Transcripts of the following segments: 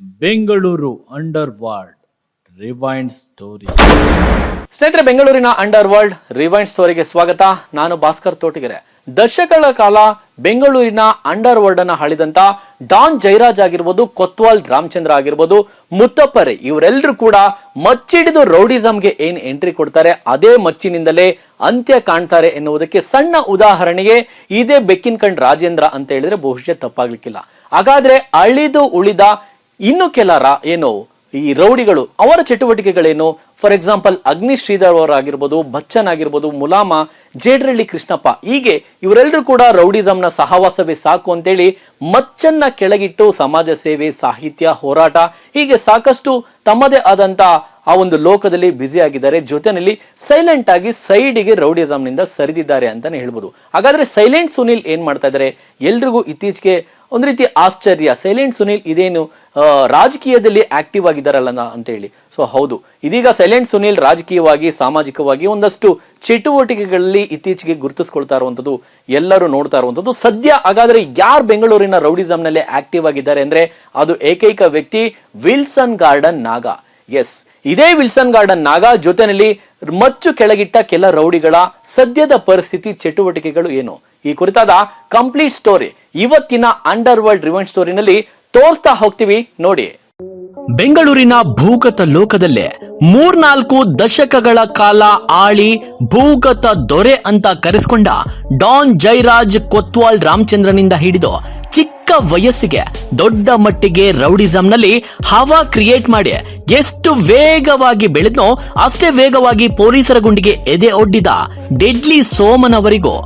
Bengaluru under world rewind story. ಸ್ನೇಹಿತರೆ, ಬೆಂಗಳೂರಿನ under world rewind ಸ್ಟೋರಿಗೆ ಸ್ವಾಗತ. ನಾನು ಭಾಸ್ಕರ್ ತೋಟಗೆರೆ. ದಶಕಗಳ ಕಾಲ ಬೆಂಗಳೂರಿನ ಅಂಡರ್ ವರ್ಲ್ಡ್ ಅನ್ನ ಆಳಿದಂತ ಡಾನ್ ಜೈರಾಜ್ ಆಗಿರ್ಬೋದು, ಕೊತ್ವಾಲ್ ರಾಮಚಂದ್ರ ಆಗಿರ್ಬೋದು, ಮುತ್ತಪ್ಪರೆ, ಇವರೆಲ್ಲರೂ ಕೂಡ ಮಚ್ಚಿಡಿದು ರೌಡಿಸಂಗೆ ಏನ್ ಎಂಟ್ರಿ ಕೊಡ್ತಾರೆ, ಅದೇ ಮಚ್ಚಿನಿಂದಲೇ ಅಂತ್ಯ ಕಾಣ್ತಾರೆ ಎನ್ನುವುದಕ್ಕೆ ಸಣ್ಣ ಉದಾಹರಣೆಗೆ ಇದೇ ಬೆಕ್ಕಿನ ಕಂಡ್ ರಾಜೇಂದ್ರ ಅಂತ ಹೇಳಿದ್ರೆ ಬಹುಶಃ ತಪ್ಪಾಗ್ಲಿಕ್ಕಿಲ್ಲ. ಹಾಗಾದ್ರೆ ಅಳಿದು ಉಳಿದ ಇನ್ನು ಕೆಲ ರಾ- ಏನು, ಈ ರೌಡಿಗಳು, ಅವರ ಚಟುವಟಿಕೆಗಳೇನು? ಫಾರ್ ಎಕ್ಸಾಂಪಲ್ ಅಗ್ನಿ ಶ್ರೀಧರ್ ಅವರಾಗಿರ್ಬೋದು, ಬಚ್ಚನ್ ಆಗಿರ್ಬೋದು, ಮುಲಾಮ, ಜೇಡ್ರಳ್ಳಿ ಕೃಷ್ಣಪ್ಪ. ಹೀಗೆ ಇವರೆಲ್ಲರೂ ಕೂಡ ರೌಡಿಸಂನ ಸಹವಾಸವೇ ಸಾಕು ಅಂತೇಳಿ ಮಚ್ಚನ್ನ ಕೆಳಗಿಟ್ಟು ಸಮಾಜ ಸೇವೆ, ಸಾಹಿತ್ಯ ಹೋರಾಟ, ಹೀಗೆ ಸಾಕಷ್ಟು ತಮ್ಮದೇ ಆದಂತ ಆ ಒಂದು ಲೋಕದಲ್ಲಿ ಬ್ಯುಸಿ ಆಗಿದ್ದಾರೆ. ಜೊತೆನಲ್ಲಿ ಸೈಲೆಂಟ್ ಆಗಿ ಸೈಡಿಗೆ ರೌಡಿಸಂನಿಂದ ಸರಿದಿದ್ದಾರೆ ಅಂತಾನೆ ಹೇಳ್ಬೋದು. ಹಾಗಾದ್ರೆ ಸೈಲೆಂಟ್ ಸುನಿಲ್ ಏನ್ ಮಾಡ್ತಾ ಇದ್ದಾರೆ? ಎಲ್ರಿಗೂ ಇತ್ತೀಚೆಗೆ ಒಂದು ರೀತಿ ಆಶ್ಚರ್ಯ. ಸೈಲೆಂಟ್ ಸುನಿಲ್ ಇದೇನು? ರಾಜಕೀಯದಲ್ಲಿ ಆಕ್ಟಿವ್ ಆಗಿದ್ದಾರಲ್ಲ ಅಂತ ಹೇಳಿ. ಸೊ ಹೌದು. ಇದೀಗ ಸೈಲೆಂಟ್ ಸುನೀಲ್ ರಾಜಕೀಯವಾಗಿ, ಸಾಮಾಜಿಕವಾಗಿ ಒಂದಷ್ಟು ಚಟುವಟಿಕೆಗಳಲ್ಲಿ ಇತ್ತೀಚೆಗೆ ಗುರುತಿಸ್ಕೊಳ್ತಾ ಇರುವಂತದ್ದು ಎಲ್ಲರೂ ನೋಡ್ತಾ ಇರುವಂತದ್ದು ಸದ್ಯ ಹಾಗಾದ್ರೆ ಯಾರು ಬೆಂಗಳೂರಿನ ರೌಡಿಸಮ್ನಲ್ಲಿ ಆಕ್ಟಿವ್ ಆಗಿದ್ದಾರೆ ಅಂದ್ರೆ ಅದು ಏಕೈಕ ವ್ಯಕ್ತಿ ವಿಲ್ಸನ್ ಗಾರ್ಡನ್ ನಾಗ. ಎಸ್ ಇದೇ ವಿಲ್ಸನ್ ಗಾರ್ಡನ್ ನಾಗ ಜೊತೆನಲ್ಲಿ ಮಚ್ಚು ಕೆಳಗಿಟ್ಟ ಕೆಲ ರೌಡಿಗಳ ಸದ್ಯದ ಪರಿಸ್ಥಿತಿ, ಚಟುವಟಿಕೆಗಳು ಏನು? ಈ ಕುರಿತಾದ ಕಂಪ್ಲೀಟ್ ಸ್ಟೋರಿ ಇವತ್ತಿನ ಅಂಡರ್ ವರ್ಲ್ಡ್ ರಿವೆಂಟ್ ಸ್ಟೋರಿನಲ್ಲಿ ತೋರಿಸ್ತಾ ಹೋಗ್ತೀವಿ ನೋಡಿ. ಬೆಂಗಳೂರಿನ ಭೂಗತ ಲೋಕದಲ್ಲೇ ಮೂರ್ನಾಲ್ಕು ದಶಕಗಳ ಕಾಲ ಆಳಿ ಭೂಗತ ದೊರೆ ಅಂತ ಕರೆಸ್ಕೊಂಡ ಡಾನ್ ಜೈರಾಜ್ ಕೊತ್ವಾಲ್ ರಾಮಚಂದ್ರನಿಂದ ಹಿಡಿದು ಚಿಕ್ಕ ವಯಸ್ಸಿಗೆ ದೊಡ್ಡ ಮಟ್ಟಿಗೆ ರೌಡಿಸಂನಲ್ಲಿ ಹವಾ ಕ್ರಿಯೇಟ್ ಮಾಡಿ ಎಷ್ಟು ವೇಗವಾಗಿ ಬೆಳೆದ್ನೋ ಅಷ್ಟೇ ವೇಗವಾಗಿ ಪೊಲೀಸರ ಗುಂಡಿಗೆ ಎದೆ ಒಡ್ಡಿದ ಡೆಡ್ಲಿ ಸೋಮನವರಿಗೂ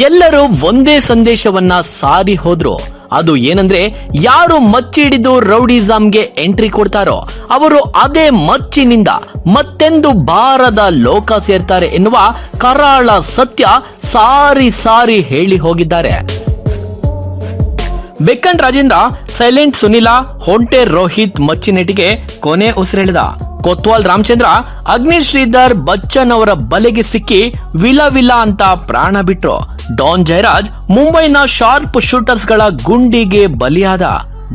ಎಲ್ಲರೂ ಒಂದೇ ಸಂದೇಶವನ್ನ ಸಾರಿ ಹೋದ್ರು. ಅದು ಏನಂದ್ರೆ, ಯಾರು ಮಚ್ಚಿ ಹಿಡಿದು ರೌಡಿಸಂಗೆ ಎಂಟ್ರಿ ಕೊಡ್ತಾರೋ, ಅವರು ಅದೇ ಮಚ್ಚಿನಿಂದ ಮತ್ತೆಂದು ಬಾರದ ಲೋಕ ಸೇರ್ತಾರೆ ಎನ್ನುವ ಕರಾಳ ಸತ್ಯ ಸಾರಿ ಸಾರಿ ಹೇಳಿ ಹೋಗಿದ್ದಾರೆ. ಬೆಕ್ಕನ್ ರಾಜೇಂದ್ರ, ಸೈಲೆಂಟ್ ಸುನಿಲ, ಹೊಂಟೆ ರೋಹಿತ್ ಮಚ್ಚಿನೆಟಿಗೆ ಕೊನೆ ಉಸಿರೆಳೆದ. ಕೊತ್ವಾಲ್ ರಾಮಚಂದ್ರ ಅಗ್ನಿ ಶ್ರೀಧರ್ ಬಚ್ಚನ್ ಅವರ ಬಲೆಗೆ ಸಿಕ್ಕಿ ವಿಲ ವಿಲ ಅಂತ ಪ್ರಾಣ ಬಿಟ್ರು. ಡಾನ್ ಜಯರಾಜ್, ಮುಂಬೈನ ಶಾರ್ಪ್ ಶೂಟರ್ಸ್ಗಳ ಗುಂಡಿಗೆ ಬಲಿಯಾದ.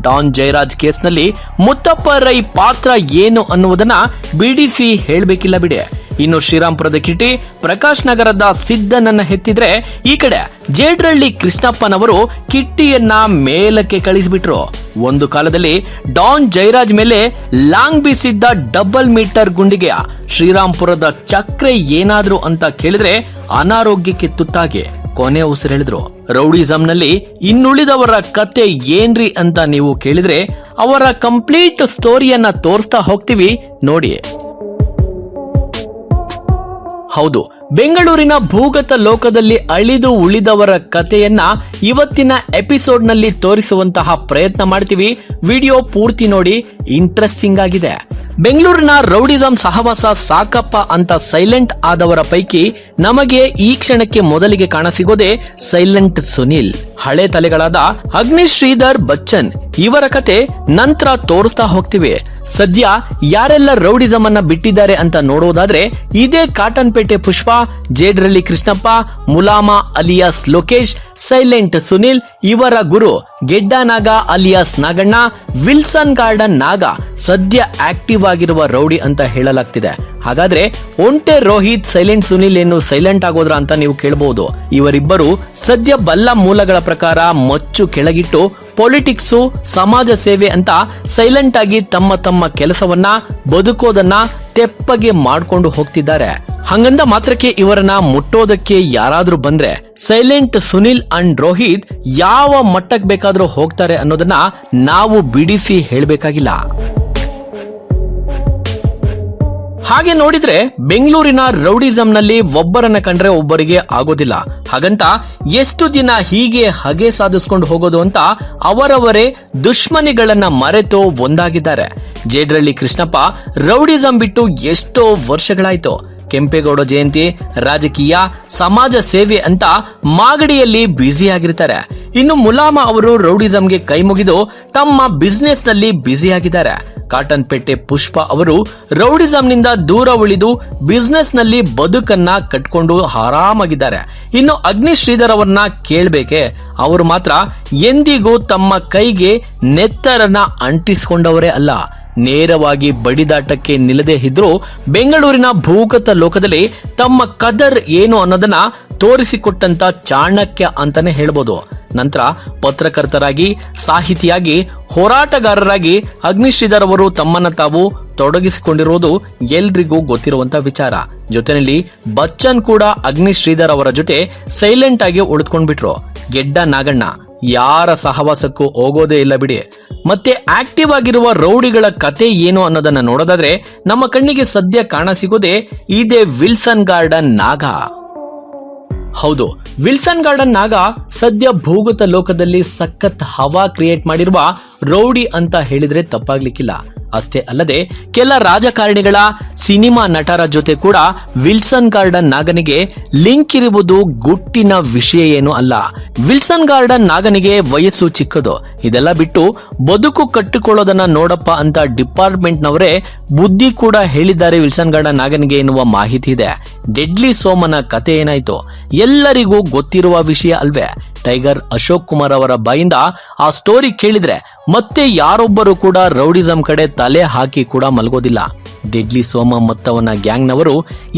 ಡಾನ್ ಜಯರಾಜ್ ಕೇಸ್ನಲ್ಲಿ ಮುತ್ತಪ್ಪ ರೈ ಪಾತ್ರ ಏನು ಅನ್ನುವುದನ್ನ ಬಿಡಿಸಿ ಹೇಳಬೇಕಿಲ್ಲ ಬಿಡಿ. ಇನ್ನು ಶ್ರೀರಾಮ್ಪುರದ ಕಿಟಿ ಪ್ರಕಾಶ್ ನಗರದ ಸಿದ್ದನನ್ನ ಹೆತ್ತಿದ್ರೆ ಈ ಕಡೆ ಜೇಡ್ರಳ್ಳಿ ಕೃಷ್ಣಪ್ಪನವರು ಕಿಟ್ಟಿಯನ್ನ ಮೇಲಕ್ಕೆ ಕಳಿಸಿಬಿಟ್ರು. ಒಂದು ಕಾಲದಲ್ಲಿ ಡಾನ್ ಜೈರಾಜ್ ಮೇಲೆ ಲಾಂಗ್ ಬೀಸಿದ್ದ ಡಬಲ್ ಮೀಟರ್ ಗುಂಡಿಗೆ ಶ್ರೀರಾಮ್ಪುರದ ಚಕ್ರೆ ಏನಾದ್ರು ಅಂತ ಕೇಳಿದ್ರೆ ಅನಾರೋಗ್ಯಕ್ಕೆ ತುತ್ತಾಗಿ. ಕೊನೆ ಉಸಿರೆಳೆದ್ರು ರೌಡಿಸಂನಲ್ಲಿ ಇನ್ನುಳಿದವರ ಕತೆ ಏನ್ರಿ ಅಂತ ನೀವು ಕೇಳಿದ್ರೆ ಅವರ ಕಂಪ್ಲೀಟ್ ಸ್ಟೋರಿಯನ್ನ ತೋರಿಸ್ತಾ ಹೋಗ್ತೀವಿ ನೋಡಿ. ಹೌದು, ಬೆಂಗಳೂರಿನ ಭೂಗತ ಲೋಕದಲ್ಲಿ ಅಳಿದು ಉಳಿದವರ ಕಥೆಯನ್ನ ಇವತ್ತಿನ ಎಪಿಸೋಡ್ನಲ್ಲಿ ತೋರಿಸುವಂತಹ ಪ್ರಯತ್ನ ಮಾಡ್ತೀವಿ. ವಿಡಿಯೋ ಪೂರ್ತಿ ನೋಡಿ, ಇಂಟ್ರೆಸ್ಟಿಂಗ್ ಆಗಿದೆ. ಬೆಂಗಳೂರಿನ ರೌಡಿಸಂ ಸಹವಾಸ ಸಾಕಪ್ಪ ಅಂತ ಸೈಲೆಂಟ್ ಆದವರ ಪೈಕಿ ನಮಗೆ ಈ ಕ್ಷಣಕ್ಕೆ ಮೊದಲಿಗೆ ಕಾಣಸಿಗೋದೆ ಸೈಲೆಂಟ್ ಸುನಿಲ್. ಹಳೆ ತಲೆಗಳಾದ ಅಗ್ನಿ ಶ್ರೀಧರ್ ಬಚ್ಚನ್ ಇವರ ಕತೆ ನಂತರ ತೋರಿಸ್ತಾ ಹೋಗ್ತಿವಿ. ಸದ್ಯ ಯಾರೆಲ್ಲ ರೌಡಿಸಂ ಅನ್ನ ಬಿಟ್ಟಿದ್ದಾರೆ ಅಂತ ನೋಡೋದಾದ್ರೆ ಇದೇ ಕಾಟನ್ಪೇಟೆ ಪುಷ್ಪ, ಜೇಡ್ರಳ್ಳಿ ಕೃಷ್ಣಪ್ಪ, ಮುಲಾಮ ಅಲಿಯಾಸ್ ಲೋಕೇಶ್, ಸೈಲೆಂಟ್ ಸುನಿಲ್ ಇವರ ಗುರು ಗೆಡ್ಡ ನಾಗ ಅಲಿಯಾಸ್ ನಾಗಣ್ಣ, ವಿಲ್ಸನ್ ಗಾರ್ಡನ್ ನಾಗ ಸದ್ಯ ಆಕ್ಟಿವ್ ಆಗಿರುವ ರೌಡಿ ಅಂತ ಹೇಳಲಾಗ್ತಿದೆ. ಹಾಗಾದ್ರೆ ಒಂಟೆ ರೋಹಿತ್, ಸೈಲೆಂಟ್ ಸುನಿಲ್ ಏನು ಸೈಲೆಂಟ್ ಆಗೋದ್ರ ಅಂತ ನೀವು ಕೇಳಬಹುದು ಇವರಿಬ್ಬರು ಸದ್ಯ ಬಲ್ಲ ಮೂಲಗಳ ಪ್ರಕಾರ ಮಚ್ಚು ಕೆಳಗಿಟ್ಟು ಪೊಲಿಟಿಕ್ಸು, ಸಮಾಜ ಸೇವೆ ಅಂತ ಸೈಲೆಂಟ್ ಆಗಿ ತಮ್ಮ ತಮ್ಮ ಕೆಲಸವನ್ನ, ಬದುಕೋದನ್ನ ತೆಪ್ಪಗೆ ಮಾಡ್ಕೊಂಡು ಹೋಗ್ತಿದ್ದಾರೆ. ಹಂಗಂದ ಮಾತ್ರಕ್ಕೆ ಇವರನ್ನ ಮುಟ್ಟೋದಕ್ಕೆ ಯಾರಾದ್ರೂ ಬಂದ್ರೆ ಸೈಲೆಂಟ್ ಸುನಿಲ್ ಅಂಡ್ ರೋಹಿತ್ ಯಾವ ಮಟ್ಟಕ್ಕೆ ಬೇಕಾದ್ರೂ ಹೋಗ್ತಾರೆ ಅನ್ನೋದನ್ನ ನಾವು ಬಿಡಿಸಿ ಹೇಳ್ಬೇಕಾಗಿಲ್ಲ. ಹಾಗೆ ನೋಡಿದ್ರೆ ಬೆಂಗಳೂರಿನ ರೌಡಿಸಂನಲ್ಲಿ ಒಬ್ಬರನ್ನ ಕಂಡ್ರೆ ಒಬ್ಬರಿಗೆ ಆಗೋದಿಲ್ಲ. ಹಾಗಂತ ಎಷ್ಟು ದಿನ ಹೀಗೆ ಹಗೆ ಸಾಧಿಸ್ಕೊಂಡು ಹೋಗೋದು ಅಂತ ಅವರವರೇ ದುಶ್ಮನಿಗಳನ್ನ ಮರೆತು ಒಂದಾಗಿದ್ದಾರೆ. ಜೇಡ್ರಳ್ಳಿ ಕೃಷ್ಣಪ್ಪ ರೌಡಿಸಂ ಬಿಟ್ಟು ಎಷ್ಟೋ ವರ್ಷಗಳಾಯ್ತು. ಕೆಂಪೇಗೌಡ ಜಯಂತಿ ರಾಜಕೀಯ, ಸಮಾಜ ಸೇವೆ ಅಂತ ಮಾಗಡಿಯಲ್ಲಿ ಬ್ಯುಸಿ ಆಗಿರ್ತಾರೆ ಇನ್ನು ಮುಲಾಮ ಅವರು ರೌಡಿಸಂಗೆ ಕೈ ಮುಗಿದು ತಮ್ಮ ಬಿಸ್ನೆಸ್ನಲ್ಲಿ ಬ್ಯುಸಿ ಆಗಿದ್ದಾರೆ ಕಾಟನ್ ಪೇಟೆ ಪುಷ್ಪ ಅವರು ರೌಡಿಸಂನಿಂದ ದೂರ ಉಳಿದು ಬಿಸ್ನೆಸ್ನಲ್ಲಿ ಬದುಕನ್ನ ಕಟ್ಕೊಂಡು ಆರಾಮಾಗಿದ್ದಾರೆ. ಇನ್ನು ಅಗ್ನಿ ಶ್ರೀಧರ್ ಅವರನ್ನ ಕೇಳ್ಬೇಕೆ? ಅವರು ಮಾತ್ರ ಎಂದಿಗೂ ತಮ್ಮ ಕೈಗೆ ನೆತ್ತರನ್ನ ಅಂಟಿಸಿಕೊಂಡವರೇ ಅಲ್ಲ. ನೇರವಾಗಿ ಬಡಿದಾಟಕ್ಕೆ ನಿಲ್ಲದೆ ಇದ್ರೂ ಬೆಂಗಳೂರಿನ ಭೂಗತ ಲೋಕದಲ್ಲಿ ತಮ್ಮ ಕದರ್ ಏನು ಅನ್ನೋದನ್ನ ತೋರಿಸಿಕೊಟ್ಟಂತ ಚಾಣಕ್ಯ ಅಂತಾನೆ ಹೇಳ್ಬೋದು. ನಂತರ ಪತ್ರಕರ್ತರಾಗಿ, ಸಾಹಿತಿಯಾಗಿ, ಹೋರಾಟಗಾರರಾಗಿ ಅಗ್ನಿಶ್ರೀಧರ್ ಅವರು ತಮ್ಮನ್ನ ತಾವು ತೊಡಗಿಸಿಕೊಂಡಿರುವುದು ಎಲ್ರಿಗೂ ಗೊತ್ತಿರುವಂತ ವಿಚಾರ. ಜೊತೆಯಲ್ಲಿ ಬಚ್ಚನ್ ಕೂಡ ಅಗ್ನಿಶ್ರೀಧರ್ ಅವರ ಜೊತೆ ಸೈಲೆಂಟ್ ಆಗಿ ಉಳಿದುಕೊಂಡ್ಬಿಟ್ರು. ಗೆಡ್ಡ ನಾಗಣ್ಣ. ಯಾರ ಸಹವಾಸಕ್ಕೂ ಹೋಗೋದೇ ಇಲ್ಲ ಬಿಡಿ. ಮತ್ತೆ ಆಕ್ಟಿವ್ ಆಗಿರುವ ರೌಡಿಗಳ ಕತೆ ಏನು ಅನ್ನೋದನ್ನ ನೋಡೋದಾದ್ರೆ ನಮ್ಮ ಕಣ್ಣಿಗೆ ಸದ್ಯ ಕಾಣ ಸಿಗೋದೇ ಇದೇ ವಿಲ್ಸನ್ ಗಾರ್ಡನ್ ನಾಗ. ಹೌದು, ವಿಲ್ಸನ್ ಗಾರ್ಡನ್ ನಾಗ ಸದ್ಯ ಭೂಗತ ಲೋಕದಲ್ಲಿ ಸಖತ್ ಹವಾ ಕ್ರಿಯೇಟ್ ಮಾಡಿರುವ ರೌಡಿ ಅಂತ ಹೇಳಿದ್ರೆ ತಪ್ಪಾಗ್ಲಿಕ್ಕಿಲ್ಲ. ಅಷ್ಟೇ ಅಲ್ಲದೆ ಕೆಲ ರಾಜಕಾರಣಿಗಳ ಸಿನಿಮಾ ನಟರ ಜೊತೆ ಕೂಡ ವಿಲ್ಸನ್ ಗಾರ್ಡನ್ ನಾಗನಿಗೆ ಲಿಂಕ್ ಇರುವುದು ಗುಟ್ಟಿನ ವಿಷಯ ಏನು ಅಲ್ಲ. ವಿಲ್ಸನ್ ಗಾರ್ಡನ್ ನಾಗನಿಗೆ ವಯಸ್ಸು ಚಿಕ್ಕದು. ಇದೆಲ್ಲ ಬಿಟ್ಟು ಬದುಕು ಕಟ್ಟಿಕೊಳ್ಳೋದನ್ನ ನೋಡಪ್ಪ ಅಂತ ಡಿಪಾರ್ಟ್ಮೆಂಟ್ ನವರೇ ಬುದ್ಧಿ ಕೂಡ ಹೇಳಿದ್ದಾರೆ ವಿಲ್ಸನ್ ಗಾರ್ಡನ್ ನಾಗನಿಗೆ ಎನ್ನುವ ಮಾಹಿತಿ ಇದೆ. ಡೆಡ್ಲಿ ಸೋಮನ ಕತೆ ಏನಾಯ್ತು? ಎಲ್ಲರಿಗೂ ಗೊತ್ತಿರುವ ವಿಷಯ ಅಲ್ವೇ? ಟೈಗರ್ ಅಶೋಕ್ ಕುಮಾರ್ ಅವರ ಬಾಯಿಂದ ಆ ಸ್ಟೋರಿ ಕೇಳಿದ್ರೆ ಮತ್ತೆ ಯಾರೊಬ್ಬರು ಕೂಡ ರೌಡಿಸಂ ಕಡೆ ತಲೆ ಹಾಕಿ ಕೂಡ ಮಲಗೋದಿಲ್ಲ. ಡೆಡ್ಲಿ ಸೋಮ ಮತ್ತವನ ಗ್ಯಾಂಗ್ನವರು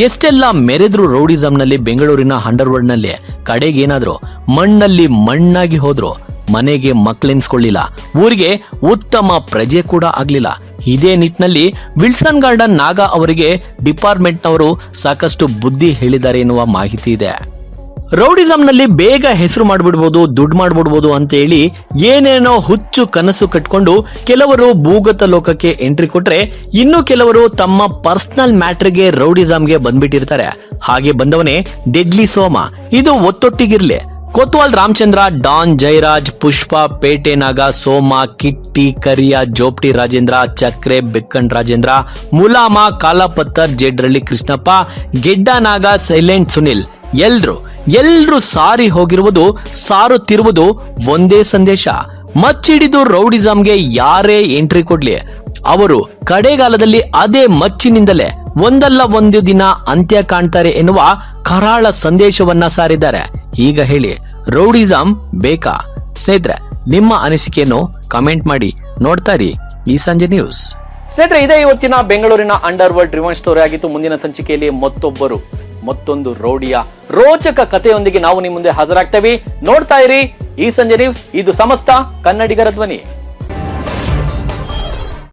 ಎಷ್ಟೆಲ್ಲ ಮೆರೆದ್ರು ರೌಡಿಸಂನಲ್ಲಿ ಬೆಂಗಳೂರಿನ ಅಂಡರ್ವರ್ಲ್ಡ್ನಲ್ಲಿ ಕಡೆಗೇನಾದ್ರು ಮಣ್ಣಲ್ಲಿ ಮಣ್ಣಾಗಿ ಹೋದ್ರು. ಮನೆಗೆ ಮಕ್ಕಳೆನ್ಸ್ಕೊಳ್ಳಿಲ್ಲ ಊರಿಗೆ ಉತ್ತಮ ಪ್ರಜೆ ಕೂಡ ಆಗ್ಲಿಲ್ಲ. ಇದೇ ನಿಟ್ಟಿನಲ್ಲಿ ವಿಲ್ಸನ್ ಗಾರ್ಡನ್ ನಾಗ ಅವರಿಗೆ ಡಿಪಾರ್ಟ್ಮೆಂಟ್ನವರು ಸಾಕಷ್ಟು ಬುದ್ಧಿ ಹೇಳಿದ್ದಾರೆ ಎನ್ನುವ ಮಾಹಿತಿ ಇದೆ. ರೌಡಿಸಂನಲ್ಲಿ ಬೇಗ ಹೆಸರು ಮಾಡ್ಬಿಡ್ಬೋದು, ದುಡ್ಡು ಮಾಡ್ಬಿಡ್ಬೋದು ಅಂತ ಹೇಳಿ ಏನೇನೋ ಹುಚ್ಚು ಕನಸು ಕಟ್ಕೊಂಡು ಕೆಲವರು ಭೂಗತ ಲೋಕಕ್ಕೆ ಎಂಟ್ರಿ ಕೊಟ್ರೆ ಇನ್ನು ಕೆಲವರು ತಮ್ಮ ಪರ್ಸನಲ್ ಮ್ಯಾಟ್ರಿಗೆ ರೌಡಿಸಂಗೆ ಬಂದ್ಬಿಟ್ಟಿರ್ತಾರೆ. ಹಾಗೆ ಬಂದವನೇ ಡೆಡ್ಲಿ ಸೋಮ. ಇದು ಒತ್ತೊಟ್ಟಿಗಿರ್ಲಿ. ಕೊತ್ವಾಲ್ ರಾಮಚಂದ್ರ, ಡಾನ್ ಜಯರಾಜ್ ಪುಷ್ಪ, ಪೇಟೆ ನಾಗ, ಸೋಮ, ಕಿಟ್ಟಿ, ಕರಿಯ, ಜೋಪ್ಟಿ ರಾಜೇಂದ್ರ, ಚಕ್ರೆ, ಬೆಕ್ಕನ್ ರಾಜೇಂದ್ರ, ಮುಲಾಮ, ಕಾಲಪತ್ತರ್, ಜೇಡ್ರಳ್ಳಿ ಕೃಷ್ಣಪ್ಪ, ಗೆಡ್ಡ ನಾಗ, ಸೈಲೆಂಟ್ ಸುನಿಲ್. ಎಲ್ರು ಎಲ್ರು ಸಾರಿ ಹೋಗಿರುವುದು, ಸಾರುತ್ತಿರುವುದು ಒಂದೇ ಸಂದೇಶ. ಮಚ್ಚಿಡಿದು ರೌಡಿಸಂಗೆ ಯಾರೇ ಎಂಟ್ರಿ ಕೊಡ್ಲಿ. ಅವರು ಕಡೆಗಾಲದಲ್ಲಿ ಅದೇ ಮಚ್ಚಿನಿಂದಲೇ ಒಂದಲ್ಲ ಒಂದು ದಿನ ಅಂತ್ಯ ಕಾಣ್ತಾರೆ ಎನ್ನುವ ಕರಾಳ ಸಂದೇಶವನ್ನ ಸಾರಿದ್ದಾರೆ. ಈಗ ಹೇಳಿ, ರೌಡಿಸಂ ಬೇಕಾ? ಸ್ನೇಹಿತರೆ, ನಿಮ್ಮ ಅನಿಸಿಕೆಯನ್ನು ಕಮೆಂಟ್ ಮಾಡಿ ನೋಡ್ತಾ ಇರಿ ಈ ಸಂಜೆ ನ್ಯೂಸ್. ಸ್ನೇಹಿತರೆ, ಇದೇ ಇವತ್ತಿನ ಬೆಂಗಳೂರಿನ ಅಂಡರ್ ವರ್ಲ್ಡ್ ರಿವನ್ ಸ್ಟೋರಿ ಆಗಿತ್ತು. ಮುಂದಿನ ಸಂಚಿಕೆಯಲ್ಲಿ ಮತ್ತೊಬ್ಬರು. ಮತ್ತೊಂದು ರೌಡಿಯ ರೋಚಕ ಕಥೆಯೊಂದಿಗೆ ನಾವು ನಿಮ್ಮ ಮುಂದೆ ಹಾಜರಾಗ್ತೇವೆ. ನೋಡ್ತಾ ಇರಿ ಈ ಸಂಜೆ ನ್ಯೂಸ್ ಇದು ಸಮಸ್ತ ಕನ್ನಡಿಗರ ಧ್ವನಿ.